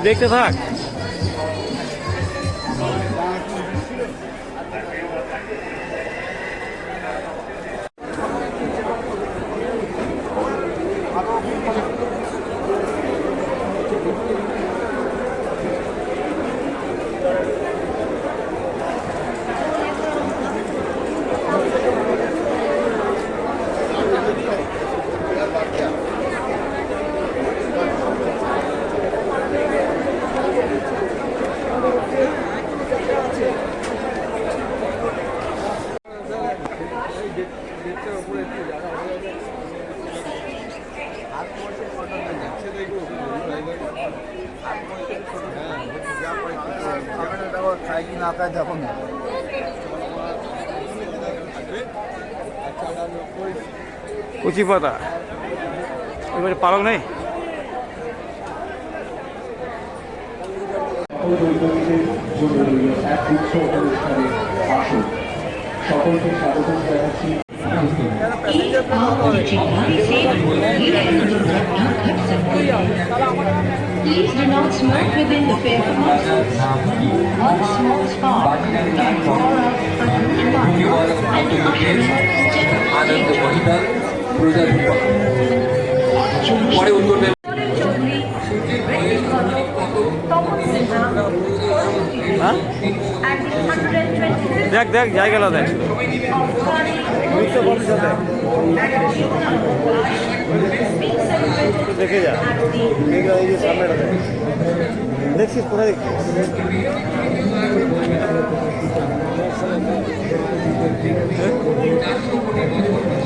দেখতে থাক খাই কি না খায় দেখো না কুচি পাতা এবারে পালক নেই সকলকে স্বাগত জানাচ্ছি Please do not smoke within the fair One small spark can draw out a fire and usher আনন্দ মহিদার প্রজাধিপা পরে। উত্তর হ্যাঁ দেখ দেখ বুঝতে পারছ দেখ। দেখে যা। এই যে দেখ দেখছিস, কোথায় দেখছিস? are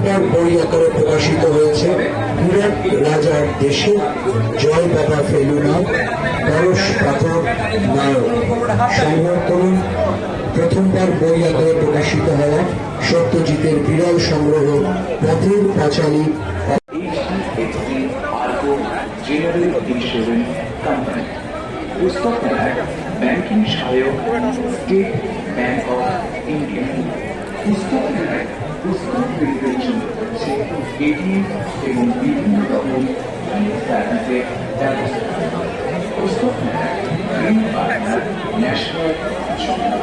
প্রথমবার বই আকারে প্রকাশিত হয়েছে। হিরণ রাজার দেশে। জয় বাবা ফেলুনাথ পরশ পাথর নায়ক। সংগ্রহ প্রথমবার বই আকারে প্রকাশিত হওয়া সত্যজিতের বিরল সংগ্রহ পথের পাঁচালী পুস্তক ব্যাংকিং সহায়ক স্টেট ব্যাংক অফ ইন্ডিয়া পুস্তক মেলায় পুস্তক বিক্রির জন্য এটিএম এবং বিভিন্ন রকম সার্ভিসের ব্যবস্থা গ্রিন পার্টনার ন্যাশনাল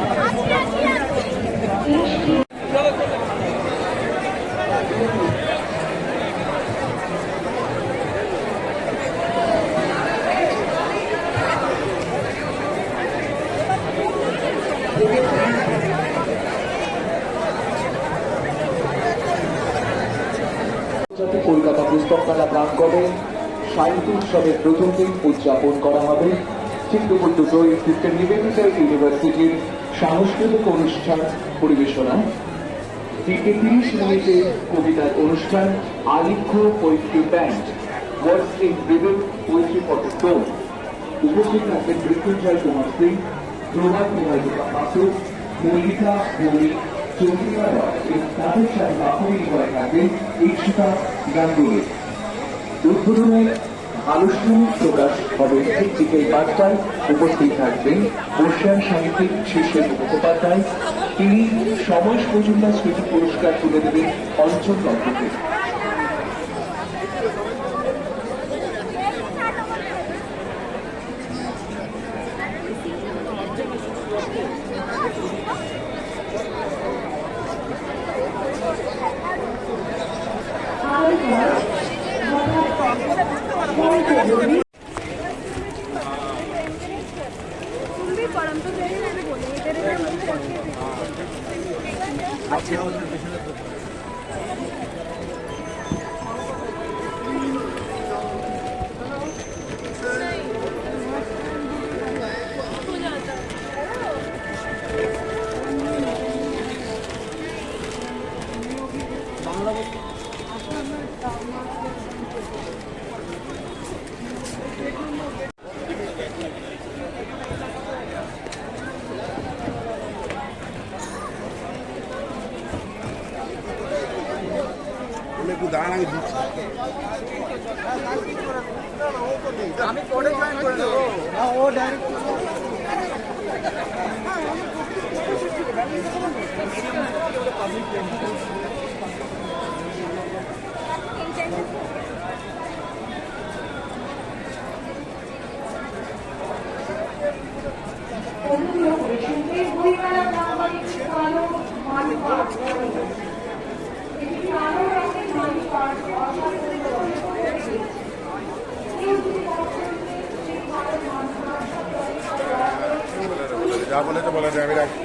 উৎসবের প্রথম দিন উদযাপন করা হবে। চিত্রকূট দুটোই সিস্টেম নিবেদিত ইউনিভার্সিটির সাংস্কৃতিক অনুষ্ঠান পরিবেশনা তিনটে তিরিশ মিনিটে কবিতার অনুষ্ঠান Alekhya poetry band words in reveal poetry for উপস্থিত থাকবেন মৃত্যুঞ্জয় কুমার সিং, প্রভাত নিহারিকা পাত্র, মল্লিকা ভৌমিক তাদের সাথে করে থাকবেন গাঙ্গুলি। উদ্বোধনের আনুষ্ঠানিক প্রকাশ হবে ঠিক বিকেল পাঁচটায়। উপস্থিত থাকবেন বর্ষিয়ান সাহিত্যিক শীর্ষের মুখোপাধ্যায়। তিনি সময় পর্যন্ত স্মৃতি পুরস্কার তুলে দেবেন অঞ্চল একটু দাঁড়ান আমি দিচ্ছি আমি পরে জয়েন করে দেবো না ও ডাইরেক্ট যা বলেছে বলেছে আমি রাখছি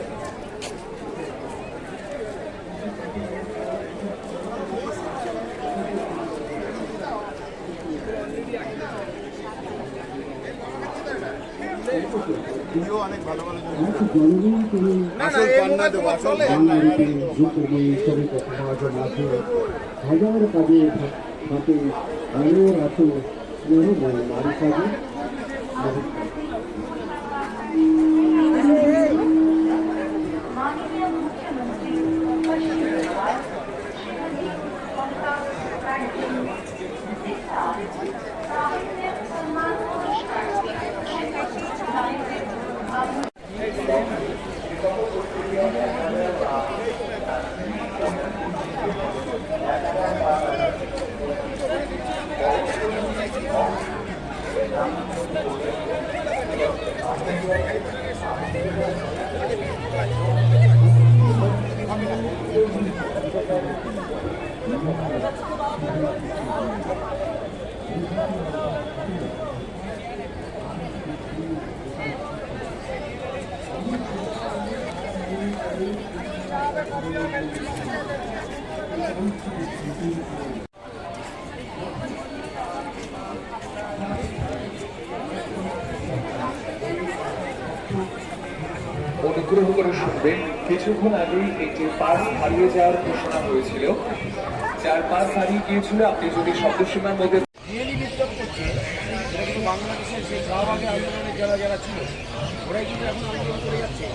ভিডিও অনেক ভালো ভালো আসল পান্না দেবো আসল হাজার কাজে থাকে আলো রাতো স্নেহময় নারী কাজে। অনুগ্রহ করে শুনবেন কিছুক্ষণ আগেই একটি পাস হারিয়ে যাওয়ার ঘোষণা হয়েছিল। যার পাস হারিয়ে গিয়েছিল, আপনি যদি শব্দসীমার মধ্যে বাংলাদেশের সেই শাহবাগে আন্দোলনের যারা যারা ছিল, ওরাই কিন্তু এখন আন্দোলন করে যাচ্ছে।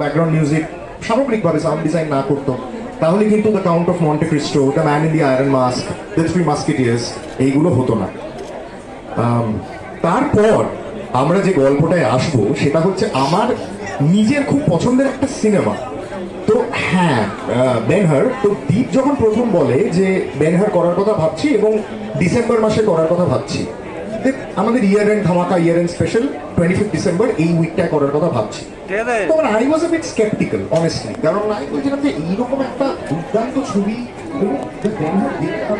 ব্যাকগ্রাউন্ড মিউজিক সামগ্রিকভাবে সাউন্ড ডিজাইন না করতো, তাহলে কিন্তু the count of Monte Cristo the man in the iron mask the three musketeers এইগুলো হতো না। তারপর আমরা যে গল্পটায় আসব, সেটা হচ্ছে আমার নিজের খুব পছন্দের একটা সিনেমা হ্যাঁ বেনহার তো দীপ যখন প্রথম বলে যে বেনহার করার কথা ভাবছি এবং ডিসেম্বর মাসে করার কথা ভাবছি দেখ, আমাদের ইয়ার এন্ড ধামাকা year end special twenty fifth December এই উইকটায় করার কথা ভাবছি। তখন I was a bit sceptical honestly কারণ আমি বলছিলাম যে এইরকম একটা দুর্দান্ত ছবি এবং the Ben-Hur দেখতাম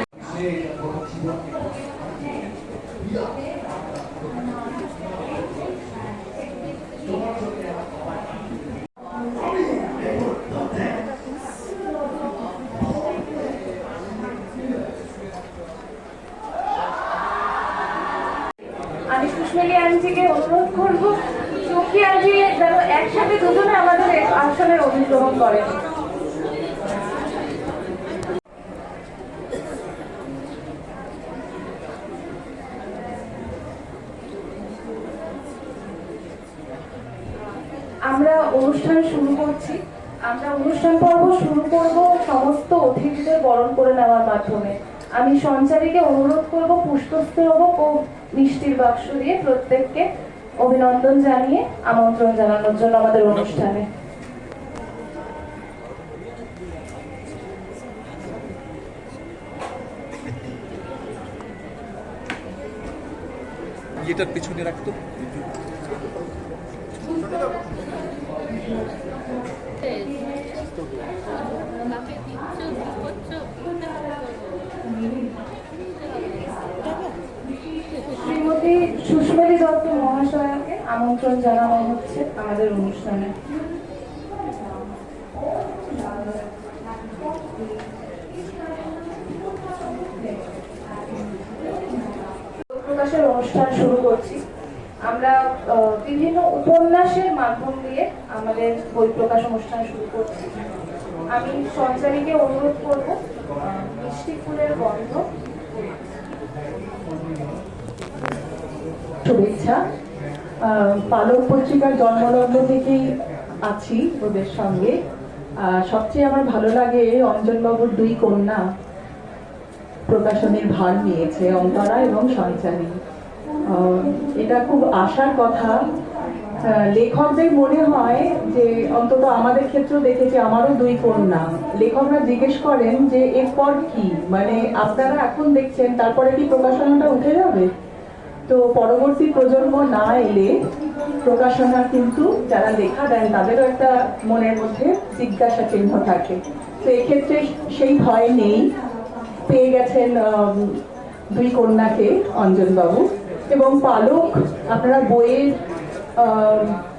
আমি আন্টিকে অনুরোধ করব সুখী আন্টি যেন একসাথে দুজনে আমাদের আসলে অধিগ্রহণ করেন। আমরা অনুষ্ঠান শুরু করছি। আমরা অনুষ্ঠান পর্ব শুরু করব সমস্ত অতিথিদের বরণ করে নেওয়ার মাধ্যমে। আমি সঞ্চারীকে অনুরোধ করব পুষ্পস্তবক ও মিষ্টির বাক্স দিয়ে প্রত্যেককে অভিনন্দন জানিয়ে, আমন্ত্রণ জানানোর জন্য আমাদের অনুষ্ঠানে। এটার পিছনে রাখতো? আমন্ত্রণ জানানো হচ্ছে আমাদের অনুষ্ঠানে। প্রকাশের অনুষ্ঠান শুরু করছি। আমরা বিভিন্ন উপন্যাসের মাধ্যম দিয়ে আমাদের বই প্রকাশ অনুষ্ঠান শুরু করছি। আমি সঞ্চারীকে অনুরোধ করব মিষ্টি ফুলের গন্ধ। শুভেচ্ছা। পালক পত্রিকার জন্মলগ্ন থেকেই আছি ওদের সঙ্গে। সবচেয়ে আমার ভালো লাগে অঞ্জনবাবুর দুই কন্যা। প্রকাশনের ভার নিয়েছে অন্তরা এবং সঞ্চারী। এটা খুব আশার কথা। লেখকদের মনে হয় যে অন্তত আমাদের ক্ষেত্রেও দেখেছি আমারও দুই কন্যা। লেখকরা জিজ্ঞেস করেন যে এরপর কি? মানে আপনারা এখন দেখছেন, তারপরে কি প্রকাশনাটা উঠে যাবে? তো পরবর্তী প্রজন্ম না এলে প্রকাশনা কিন্তু যারা লেখা দেন, তাদেরও একটা মনের মধ্যে জিজ্ঞাসা চিহ্ন থাকে। তো এক্ষেত্রে সেই ভয় নেই। পেয়ে গেছেন দুই কন্যাকে অঞ্জনবাবু। এবং পালক, আপনারা বইয়ের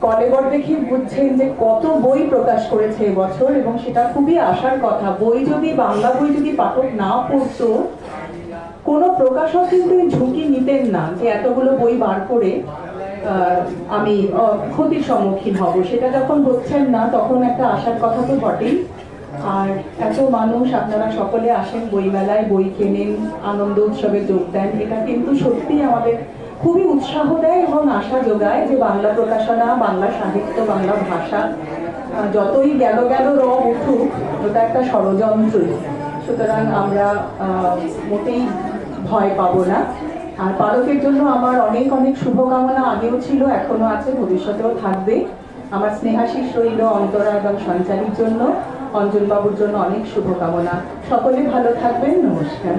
কলেবর দেখে বুঝছেন যে কত বই প্রকাশ করেছে এবছর, এবং সেটা খুবই আশার কথা। বই যদি, বাংলা বই যদি পাঠক না পড়তো কোনো প্রকাশক কিন্তু এই ঝুঁকি নিতেন না যে এতগুলো বই বার করে আমি ক্ষতির সম্মুখীন হব। সেটা যখন হচ্ছেন না, তখন একটা আশার কথা তো বটেই। আর এত মানুষ, আপনারা সকলে আসেন বইমেলায়, বই কেনেন, আনন্দ উৎসবে যোগ দেন, এটা কিন্তু সত্যি আমাদের খুবই উৎসাহ দেয় এবং আশা যোগায় যে বাংলা প্রকাশনা, বাংলা সাহিত্য, বাংলা ভাষা যতই গেল গেল র উঠুক, ওটা একটা ষড়যন্ত্রই। সুতরাং আমরা মোটেই ভয় পাবো না। আর পালকের জন্য আমার অনেক অনেক শুভকামনা আগেও ছিল এখনও আছে, ভবিষ্যতেও থাকবে। আমার স্নেহাশিস রইল অন্তরা এবং সঞ্চারীর জন্য, অঞ্জনবাবুর জন্য অনেক শুভকামনা। সকলে ভালো থাকবেন, নমস্কার।